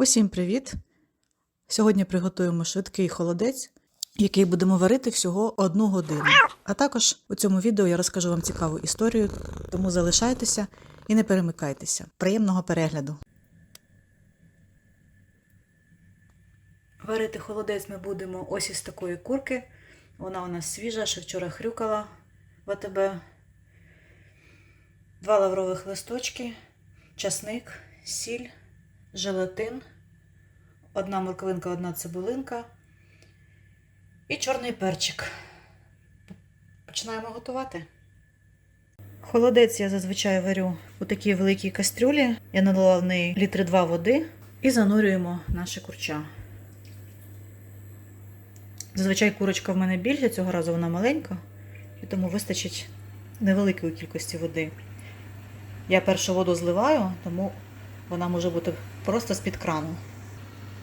Усім привіт! Сьогодні приготуємо швидкий холодець, який будемо варити всього одну годину. А також у цьому відео я розкажу вам цікаву історію, тому залишайтеся і не перемикайтеся. Приємного перегляду! Варити холодець ми будемо ось із такої курки. Вона у нас свіжа, ще вчора хрюкала в АТБ. Два лаврових листочки, часник, сіль, желатин, одна морквинка, одна цибулинка і чорний перчик. Починаємо готувати. Холодець я зазвичай варю у такій великій кастрюлі. Я налила в неї літри 2 води і занурюємо наше курча. Зазвичай курочка в мене більша, цього разу вона маленька, і тому вистачить невеликої кількості води. Я першу воду зливаю, тому вона може бути просто з-під крану.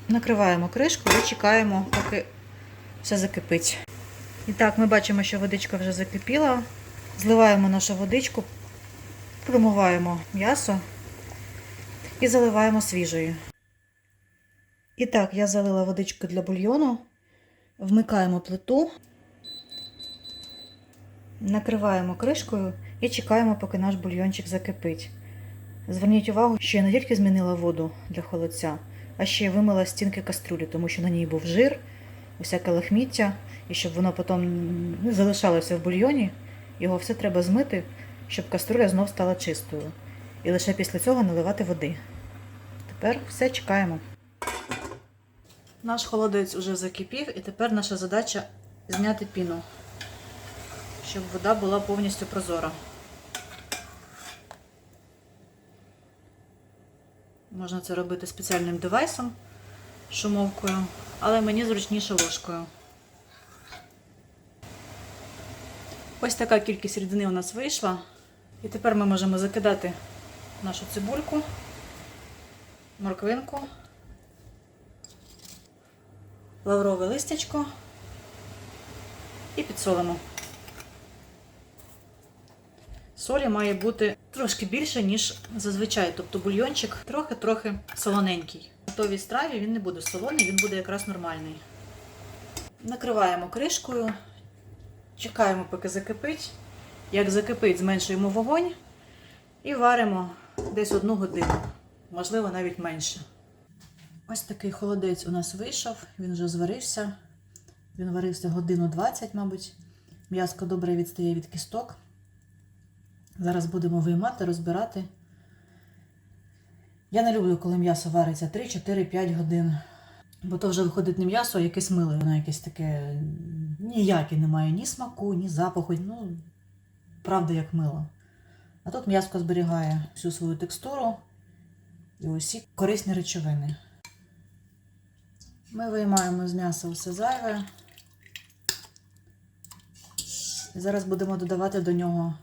Накриваємо кришку і чекаємо, поки все закипить. І так, ми бачимо, що водичка вже закипіла. Зливаємо нашу водичку, промиваємо м'ясо і заливаємо свіжою. І так, я залила водичку для бульйону, вмикаємо плиту, накриваємо кришкою і чекаємо, поки наш бульйончик закипить. Зверніть увагу, що я не тільки змінила воду для холодця, а ще й вимила стінки каструлі, тому що на ній був жир, усяке лахміття, і щоб воно потім не залишалося в бульйоні, його все треба змити, щоб каструля знов стала чистою. І лише після цього наливати води. Тепер все чекаємо. Наш холодець уже закипів, і тепер наша задача зняти піну, щоб вода була повністю прозора. Можна це робити спеціальним девайсом, шумовкою, але мені зручніше ложкою. Ось така кількість рідини у нас вийшла. І тепер ми можемо закидати нашу цибульку, морквинку, лаврове листячко і підсолимо. Солі має бути трошки більше, ніж зазвичай. Тобто бульйончик трохи-трохи солоненький. Готовій страві він не буде солоний, він буде якраз нормальний. Накриваємо кришкою, чекаємо, поки закипить. Як закипить, зменшуємо вогонь і варимо десь одну годину, можливо, навіть менше. Ось такий холодець у нас вийшов, він вже зварився. Він варився годину 20, мабуть. М'яско добре відстає від кісток. Зараз будемо виймати, розбирати. Я не люблю, коли м'ясо вариться 3, 4, 5 годин. Бо то вже виходить не м'ясо, а якесь миле. Воно якесь таке ніяке немає ні смаку, ні запаху. Ну, правда, як мило. А тут м'яско зберігає всю свою текстуру і усі корисні речовини. Ми виймаємо з м'яса все зайве. І зараз будемо додавати до нього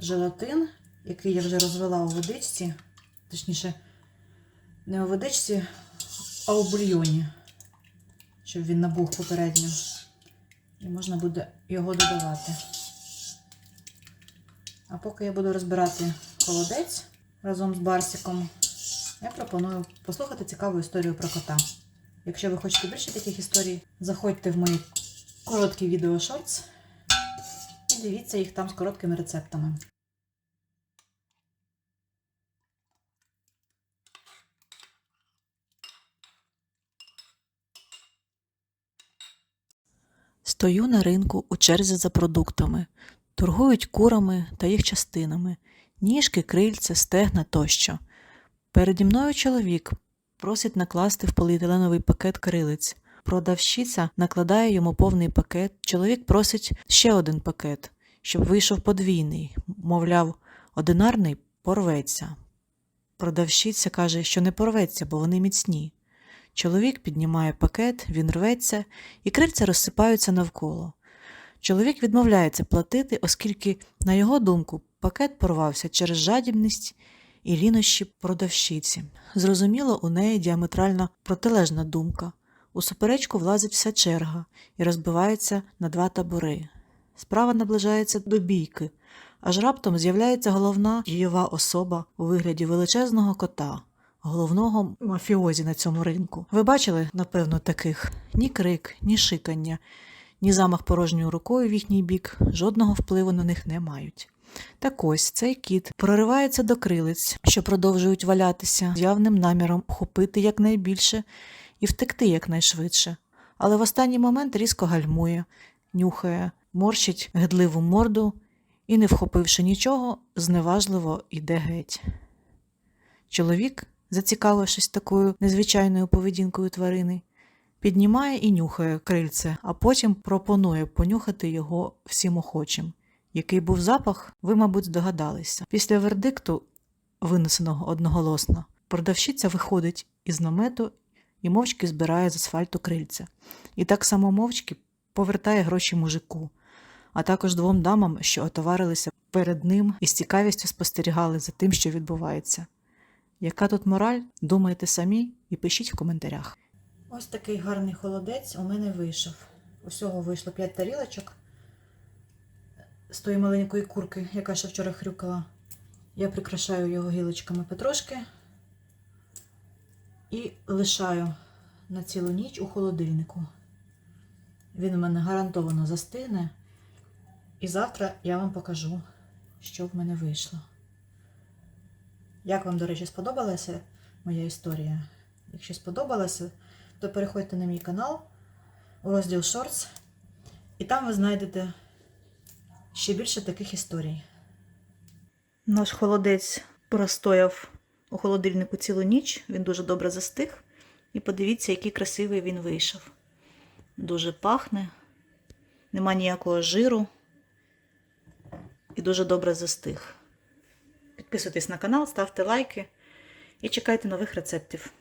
желатин, який я вже розвела у водичці, точніше, не у водичці, а у бульйоні, щоб він набух попередньо. І можна буде його додавати. А поки я буду розбирати холодець разом з барсиком, я пропоную послухати цікаву історію про кота. Якщо ви хочете більше таких історій, заходьте в мої короткі відео шортс і дивіться їх там з короткими рецептами. Стою на ринку у черзі за продуктами. Торгують курами та їх частинами, ніжки, крильця, стегна тощо. Переді мною чоловік просить накласти в поліетиленовий пакет крилиць. Продавщиця накладає йому повний пакет. Чоловік просить ще один пакет, щоб вийшов подвійний. Мовляв, одинарний порветься. Продавщиця каже, що не порветься, бо вони міцні. Чоловік піднімає пакет, він рветься, і крильця розсипаються навколо. Чоловік відмовляється платити, оскільки, на його думку, пакет порвався через жадібність і лінощі продавщиці. Зрозуміло, у неї діаметрально протилежна думка. У суперечку влазить вся черга і розбивається на два табори. Справа наближається до бійки, аж раптом з'являється головна дієва особа у вигляді величезного кота. головного мафіозі на цьому ринку. Ви бачили, напевно, таких ні крик, ні шикання, ні замах порожньою рукою в їхній бік жодного впливу на них не мають. Так ось цей кіт проривається до крилиць, що продовжують валятися з явним наміром хопити якнайбільше і втекти якнайшвидше. Але в останній момент різко гальмує, нюхає, морщить гидливу морду і, не вхопивши нічого, зневажливо йде геть. Чоловік, зацікавившись такою незвичайною поведінкою тварини, піднімає і нюхає крильце, а потім пропонує понюхати його всім охочим. Який був запах, ви, мабуть, здогадалися. Після вердикту, винесеного одноголосно, продавщиця виходить із намету і мовчки збирає з асфальту крильця. І так само мовчки повертає гроші мужику, а також двом дамам, що отоварилися перед ним і з цікавістю спостерігали за тим, що відбувається. Яка тут мораль? Думайте самі і пишіть в коментарях. Ось такий гарний холодець у мене вийшов. Усього вийшло 5 тарілочок з тої маленької курки, яка ще вчора хрюкала. Я прикрашаю його гілочками петрушки і лишаю на цілу ніч у холодильнику. Він у мене гарантовано застигне. І завтра я вам покажу, що в мене вийшло. Як вам, до речі, сподобалася моя історія? Якщо сподобалося, то переходьте на мій канал у розділ Shorts, і там ви знайдете ще більше таких історій. Наш холодець простояв у холодильнику цілу ніч, він дуже добре застиг. І подивіться, який красивий він вийшов. Дуже пахне, нема ніякого жиру і дуже добре застиг. Підписуйтесь на канал, ставте лайки і чекайте нових рецептів.